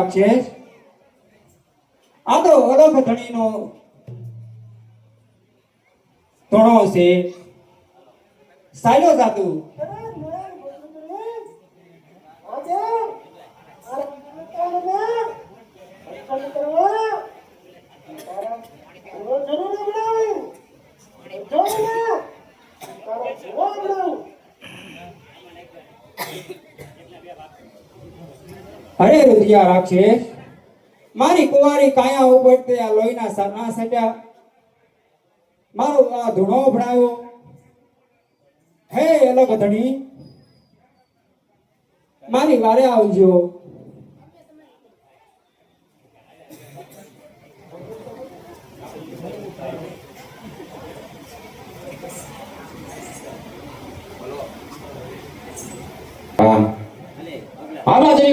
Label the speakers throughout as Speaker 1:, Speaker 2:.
Speaker 1: રાખશે આ તો અલગ ધણીનો તણો છે. સાયલો જાતું અરે રુધિયા રાખશે મારી કુંવારી કાયા ઉપર તે આ લોહીના સરના સડ્યા મારો આ ધૂણો ભણાયો હે અલગ ધણી, મારી વારે આવજો.
Speaker 2: હા.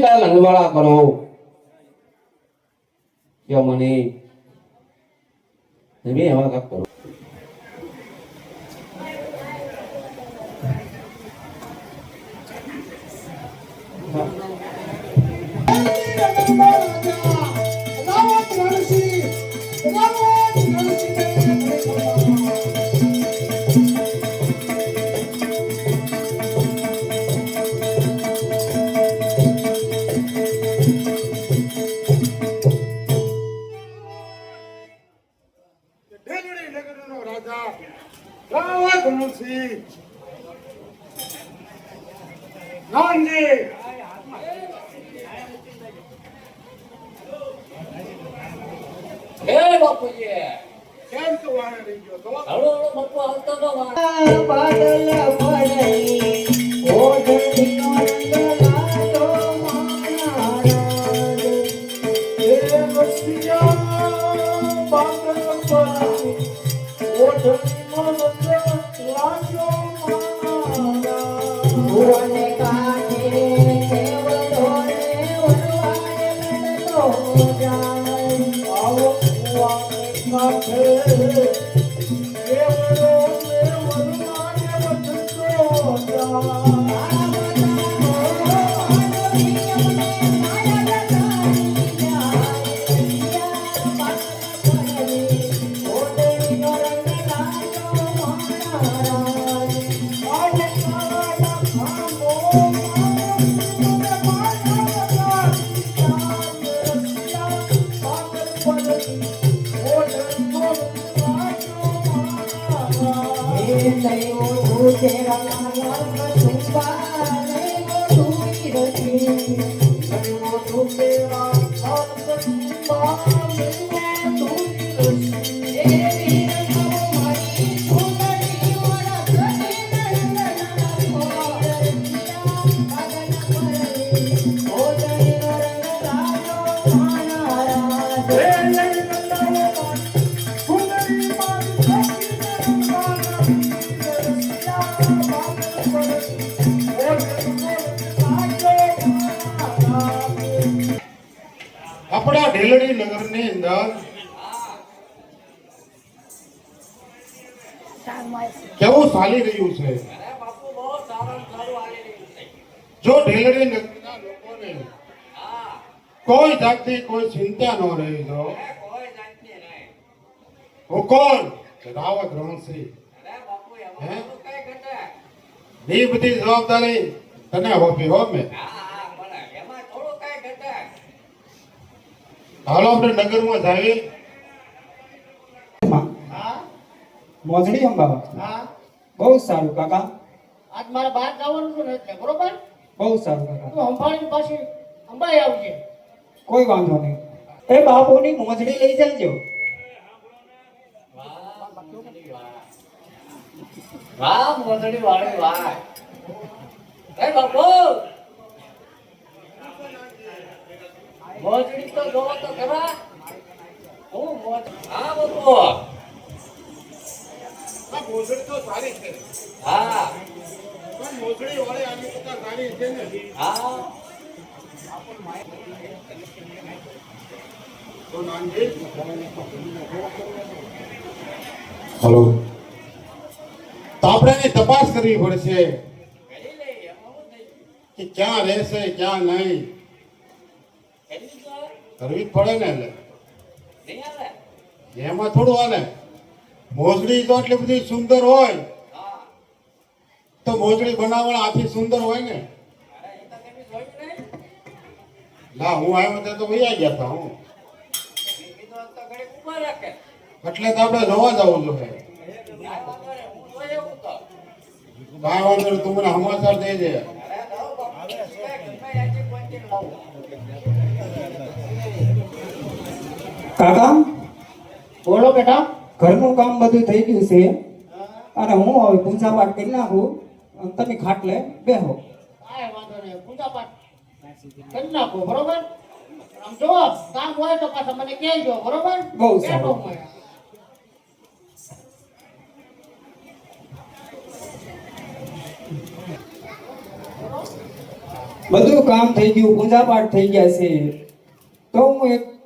Speaker 2: તારા લંગવાળા કરો. કે મને તમે એવા કાક કરો.
Speaker 3: take આપણા ઢેલડી નગરની અંદર કેવું ચાલી રહ્યું છે જો ઢેલડી નગરના લોકોને કોઈ જાતની કોઈ ચિંતા ન રહી
Speaker 4: નહીં
Speaker 3: હું કોણ રાવત રણસિંહ હે? બધી જવાબદારી તને હોપી હો મેં
Speaker 4: હા હા બોલે એમાં થોડું કઈ ઘટે
Speaker 3: હાલો આપણે નગરમાં જાવી
Speaker 1: મોજડી અંબાવા.
Speaker 5: હા.
Speaker 1: બહુ સારું કાકા.
Speaker 5: આજ મારે બહાર જવાનું છે ને એટલે બરોબર?
Speaker 1: બહુ સારું કાકા.
Speaker 5: તું અંબાણી પાસે અંબાઈ આવજે.
Speaker 1: કોઈ વાંધો નહીં. એ બાપુની મોજડી લઈ જજો
Speaker 4: વાહ મોજડી વાળી વાહ એ બાપુ! મોજડી તો જોવો તો ખરા. હું મોજ હા બોલો
Speaker 3: આ મોજડી તો સારી છે.
Speaker 4: હા.
Speaker 3: પણ મોજડી વાળી આની કરતા સારી છે ને.
Speaker 4: હા.
Speaker 2: હલો.
Speaker 3: તો આપણે તપાસ કરવી પડશે? કે ક્યાં રહેશે ક્યાં નહીં.
Speaker 6: કરવી જ પડે ને એટલે એમાં થોડું હાલે મોજડી તો એટલી બધી સુંદર હોય તો મોજડી બનાવવા આખી સુંદર હોય ને ના હું આવ્યો ત્યાં તો વૈયા ગયા હતા હું એટલે તો આપણે જોવા જવું જોઈએ કાંઈ વાંધો નહીં તું મને સમાચાર દેજે
Speaker 1: કાકા?
Speaker 5: બોલો બેટા.
Speaker 1: ઘરનું કામ બધું થઈ ગયું છે. અને હું હવે પૂજા પાઠ કરી નાખું. તમે ખાટલે બેહો.
Speaker 5: કાંઈ વાંધો નહીં. પૂજા પાઠ કરી નાખો બરોબર? આમ જો કામ હોય તો પાછા મને કહેજો બરોબર?
Speaker 1: બહુ સારું. બધું કામ થઈ ગયું પૂજા પાઠ થઈ ગયા છે. તો હું એક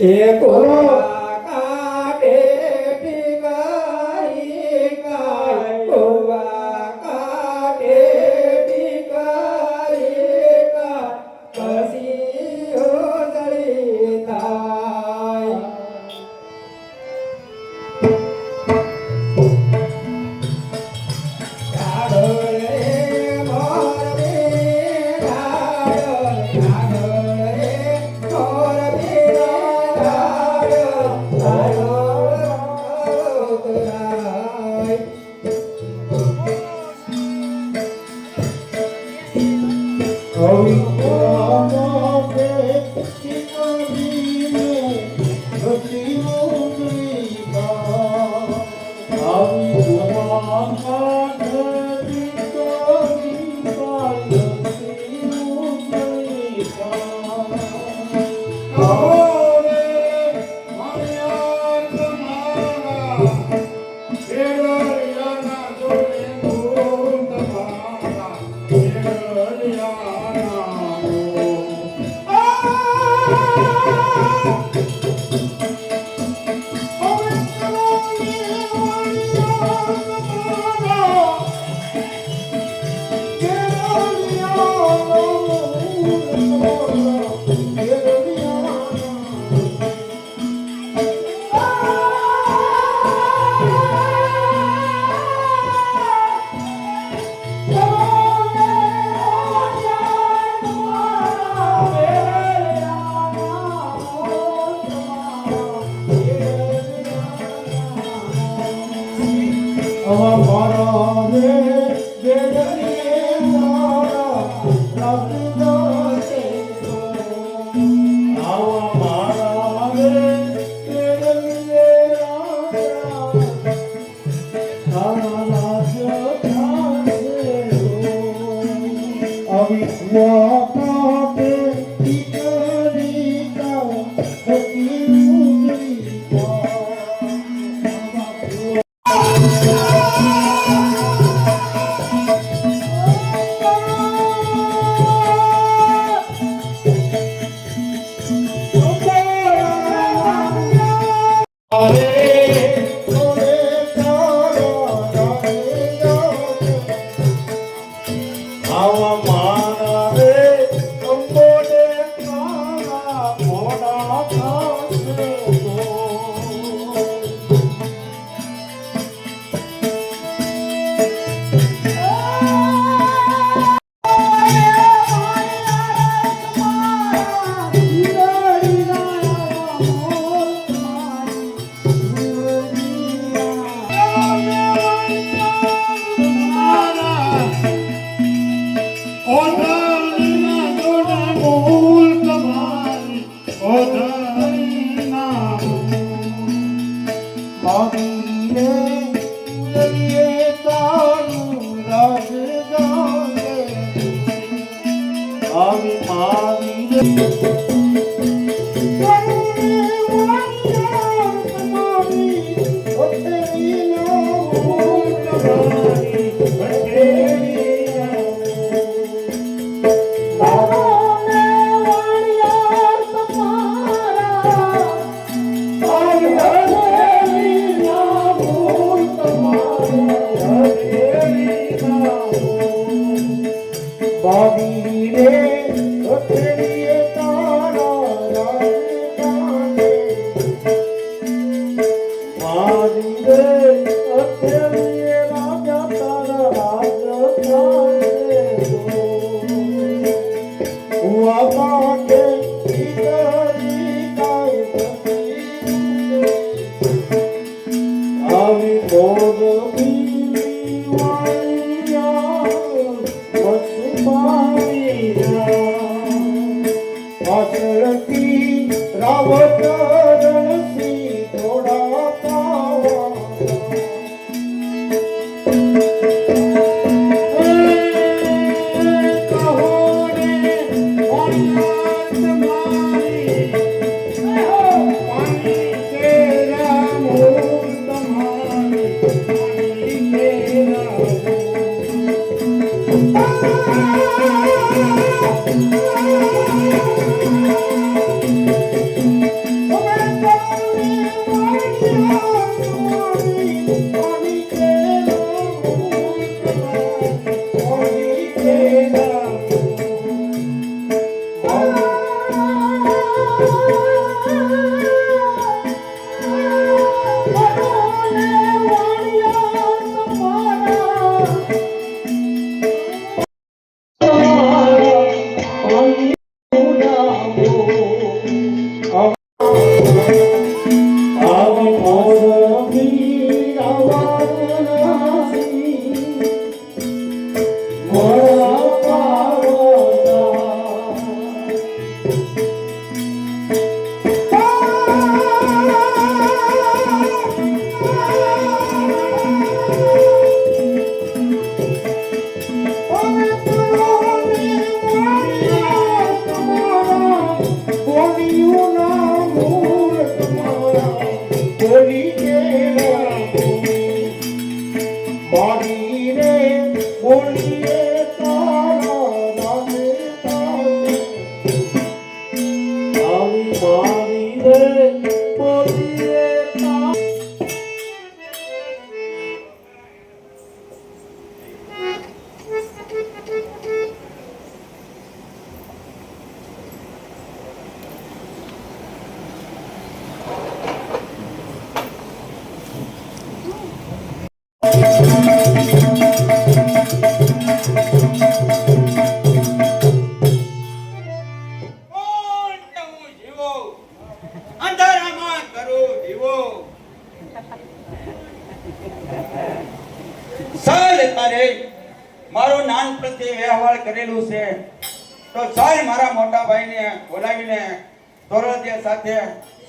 Speaker 1: એક કાઢે Oh
Speaker 3: તારું રાજ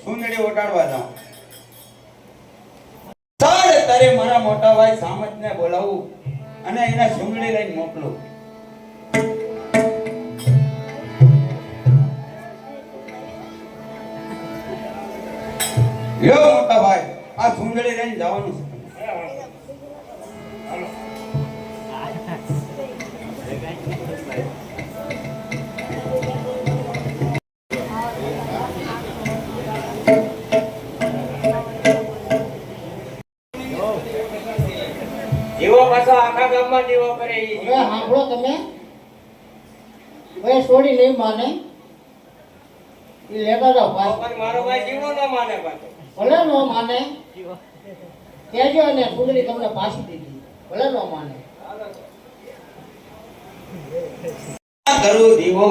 Speaker 7: સુંદડી ઓટાડવા જાઉં તારે તારે મારા મોટા ભાઈ સામતને બોલાવું અને એને સુંદડી લઈને મોકલું. યો મોટા ભાઈ, આ સુંદડી લઈને જવાનું છે.
Speaker 4: ગામમાં જીવો કરે ઈ
Speaker 5: હવે સાંભળો તમે. હવે છોડી નહીં માને. એ લેતા જાઓ પાછા.
Speaker 4: મારો ભાઈ જીવો ન માને પાછો.
Speaker 5: ભલે નો માને. કહેજો અને સુંદરી તમને પાછી દીધી. ભલે નો માને.
Speaker 7: કરું દીવો.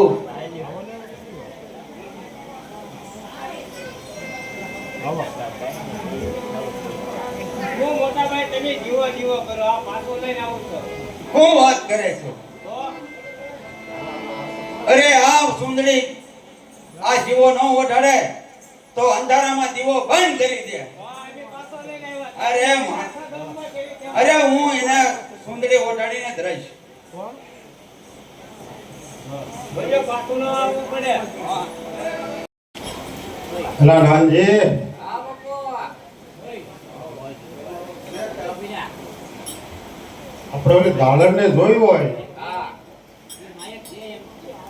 Speaker 4: તમે જીવો જીવો કરો આ પાછો લઈને આવું છો.
Speaker 7: શું વાત કરે છો? અરે આ સુંદરી. આ જીવો ન ઓઢાડે તો અંધારામાં દીવો બંધ કરી દે. અરે
Speaker 4: કેવી
Speaker 7: અરે હું એને સુંદરી ઓઢાડીને જ રહીશ.
Speaker 4: જોજો પાછું ન આવવું પડે?
Speaker 6: અલા નાનજી આપણે ઓલી દાળર ને જોયું હોય.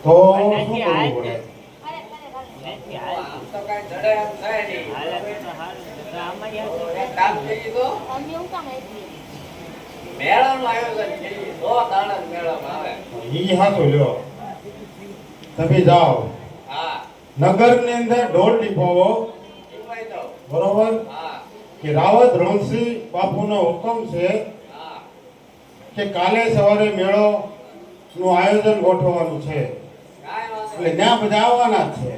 Speaker 6: તો? શું કરવું પડે ઈ હાથો લ્યો. તમે જાઓ. નગરની અંદર ઢોલ ટીપાવો બરોબર? કે રાવત રણસિંહ બાપુનો હુકમ છે કે કાલે સવારે મેળો નું આયોજન ગોઠવવાનું છે. એટલે ત્યાં બધા આવવાના છે.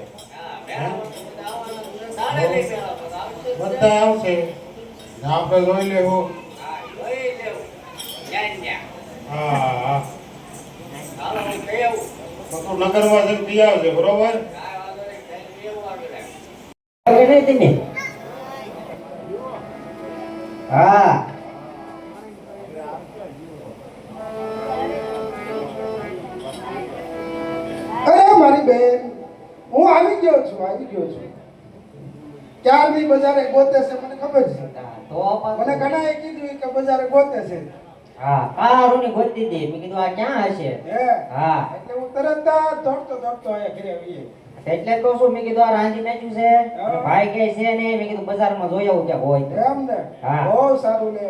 Speaker 6: બધા આવશે આપણે જોઈ લેવું. હા હા. નગરમાં જઈને આવજે, બરોબર?
Speaker 1: હા.
Speaker 2: મારી બેન હું આવી ગયો છું આવી ગયો છું. ક્યારની બજારે ગોતે છે મને ખબર છે. મને ઘણાએ કીધું કે બજારે ગોતે છે.
Speaker 8: હા કારુની ગોતી હતી મેં કીધું આ ક્યાં હશે?
Speaker 2: હા? એટલે હું તરત દોડતો દોડતો અહીંયા ઘરે આવીએ.
Speaker 8: એટલે તો શું? મેં કીધું આ રાંધી નાખ્યું છે. ભાઈ કે છે ને મેં કીધું બજારમાં જોઈ આવું ક્યાંક હોય.
Speaker 2: એમ ને?
Speaker 8: હા.
Speaker 2: બહુ સારું ને.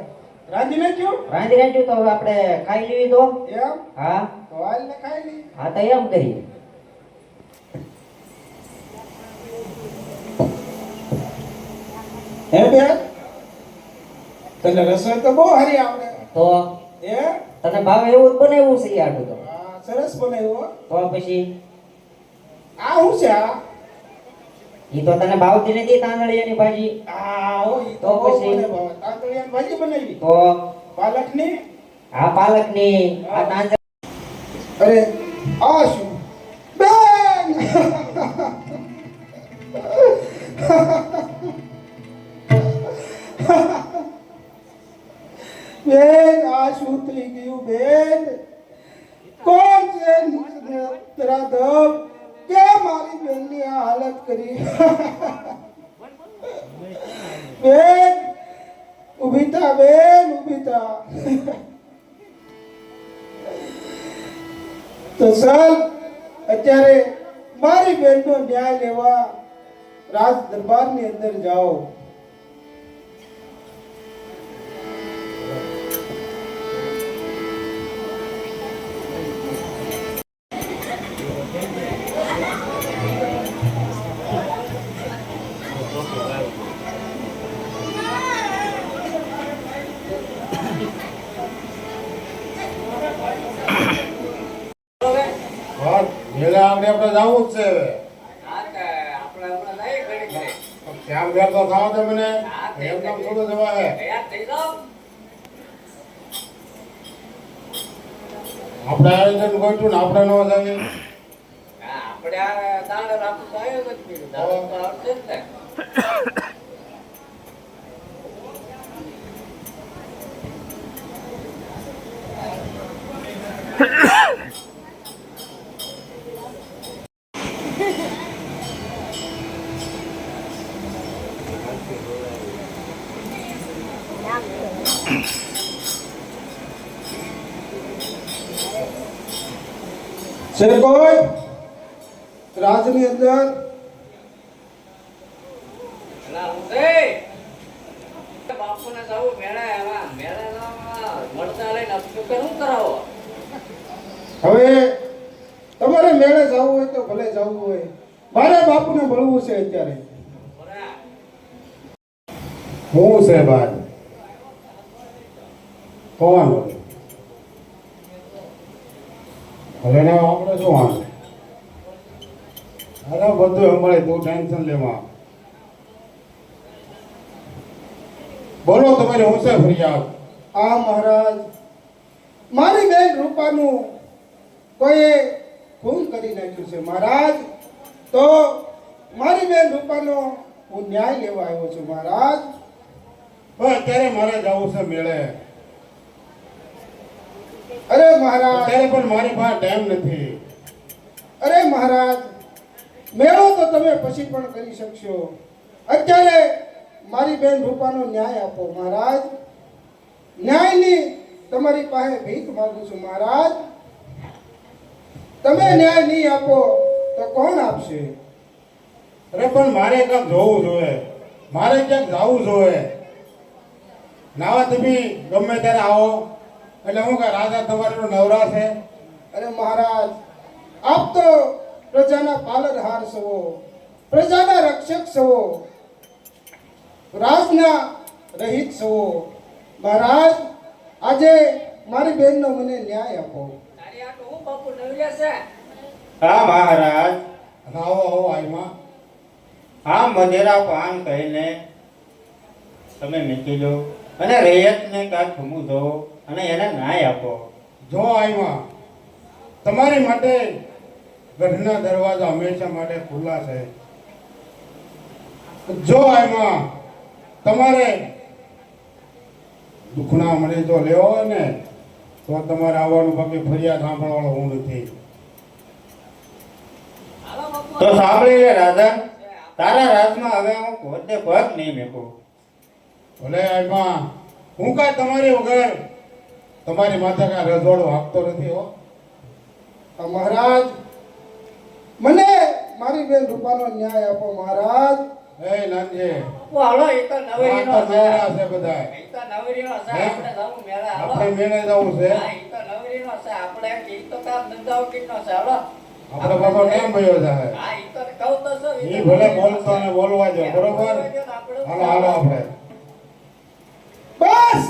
Speaker 2: રાંધી નાખ્યું
Speaker 8: રાંધી નાખ્યું તો આપણે ખાઈ લેવી તો?
Speaker 2: એમ?
Speaker 8: હા.
Speaker 2: તો હાલ ને ખાઈ લી.
Speaker 8: હા તો એમ કરીએ
Speaker 2: હે બેન તને રસોઈ તો બહુ હારી આવડે.
Speaker 8: તો?
Speaker 2: એ
Speaker 8: તને ભાવે એવું જ બનાવ્યું છે આટલું તો?
Speaker 2: સરસ બનાવ્યું.
Speaker 8: તો પછી?
Speaker 2: આ હું છે આ?
Speaker 8: ઈ તો તને ભાવતી નથી તાંદળિયાની ભાજી?
Speaker 2: આ ઓ ઈ તો
Speaker 8: પછી?
Speaker 2: તાંદળિયાની ભાજી બનાવી.
Speaker 8: તો?
Speaker 2: પાલકની?
Speaker 8: આ પાલકની. આ તાંદળ
Speaker 2: અરે આ શું? બેન!
Speaker 6: જવું જ છે હવે શ્યામ ઘર તો ખાવા દે મને એમ નામ થોડું જવા હે આપણે આયોજન ગોઠવું ને આપણે નો જાવી
Speaker 4: આપણે આ દાંડર આપણું તો આયોજન કર્યું દાંડર તો આવશે જ ને
Speaker 2: છે કોઈ રાજની અંદર
Speaker 4: બાપુને જવું મેળા એવા મેળા મળતા લઈને શું કરાવો?
Speaker 2: હવે તમારે મેળે જવું હોય તો ભલે જવું હોય. મારે બાપુને મળવું છે અત્યારે.
Speaker 6: શું છે ભાઈ કોણ? હોય ને આપણે શું વાંધો અરે બધું સંભાળે તું ટેન્શન લેવા બોલો તમારી હું ફરિયાદ.
Speaker 2: આ મહારાજ મારી બેન રૂપાનું કોઈએ ખૂન કરી નાખ્યું છે? મહારાજ તો મારી બેન રૂપાનો હું ન્યાય લેવા આવ્યો છું મહારાજ.
Speaker 6: પણ અત્યારે મારે જવું છે મેળે.
Speaker 2: અરે મહારાજ.
Speaker 6: અત્યારે પણ મારી પાસે ટાઈમ નથી.
Speaker 2: અરે મહારાજ મેળો તો તમે પછી પણ કરી શકશો. અત્યારે મારી બેન રૂપાનો ન્યાય આપો મહારાજ. ન્યાયની તમારી પાસે ભીખ માંગુ છું મહારાજ. તમે ન્યાય નહીં આપો તો કોણ આપશે?
Speaker 6: અરે પણ મારે ક્યાંક જોવું જોઈએ? મારે ક્યાંક જવું જોઈએ? નાવા તમે ગમે ત્યારે આવો. એટલે હું કે રાજા તમારો નવરા છે?
Speaker 2: અરે મહારાજ આપ તો પ્રજાના પાલનહાર છો પ્રજાના રક્ષક છો રાજના રહિત છો. મહારાજ આજે મારી બહેનનો મને ન્યાય આપો.
Speaker 4: તારી આ તો હું બાપુ નવ્યા છે
Speaker 9: હા મહારાજ.
Speaker 6: આવો આવો આઈમાં
Speaker 9: હા મધેરા પાન કહીને તમે મૂકી લો અને રૈયતને કાંઈક ખમું દો. અને એને ન્યાય આપો.
Speaker 6: જો આવ્યા તમારી માટે ગઢના દરવાજા હંમેશા માટે ખુલ્લા છે. જો આઈમાં તમારે દુખણા મળે જો લેવો હોય ને તો તમારે આવવાનું બાકી ફરિયાદ સાંભળવાનો હું નથી.
Speaker 9: તો સાંભળી લે રાજા તારા રાજમાં હવે હું પોતે પગ નહીં મેકું.
Speaker 6: ભલે આઈમાં હું કાંઈ તમારી વગર તમારી માથે કાંઈ રજવાડો આપતો નથી હો.
Speaker 2: મહારાજ મને મારી બેન રૂપાનો ન્યાય આપો મહારાજ.
Speaker 6: એ નાનજી.
Speaker 4: હાલો એ તો નવરીનો છે
Speaker 6: બધા
Speaker 4: એ તો નવરીનો છે? આપણે જવું મેળા હાલો.
Speaker 6: આપણે મેળે જવું છે.
Speaker 4: હા એ તો નવરીનો છે. આપણે એ તો કામ ધંધાઓ કીધનો છે હાલો.
Speaker 6: આપણે બાબો ટાઈમ ભયો જાય
Speaker 4: હા એ તો કહું તો છો
Speaker 6: એ ભલે બોલતો ને બોલવા જો બરોબર? હાલો હાલો આપણે.
Speaker 2: બસ!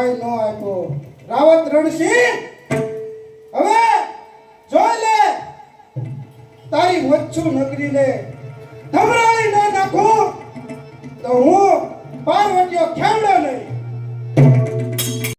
Speaker 2: ન્યાય ન આપ્યો. રાવત રણસિંહ, હવે જોઈ લે. તારી વચ્છુ નગરીને ધમરાળી ન નાખું. તો હું પાર્વતીઓ ખેમડા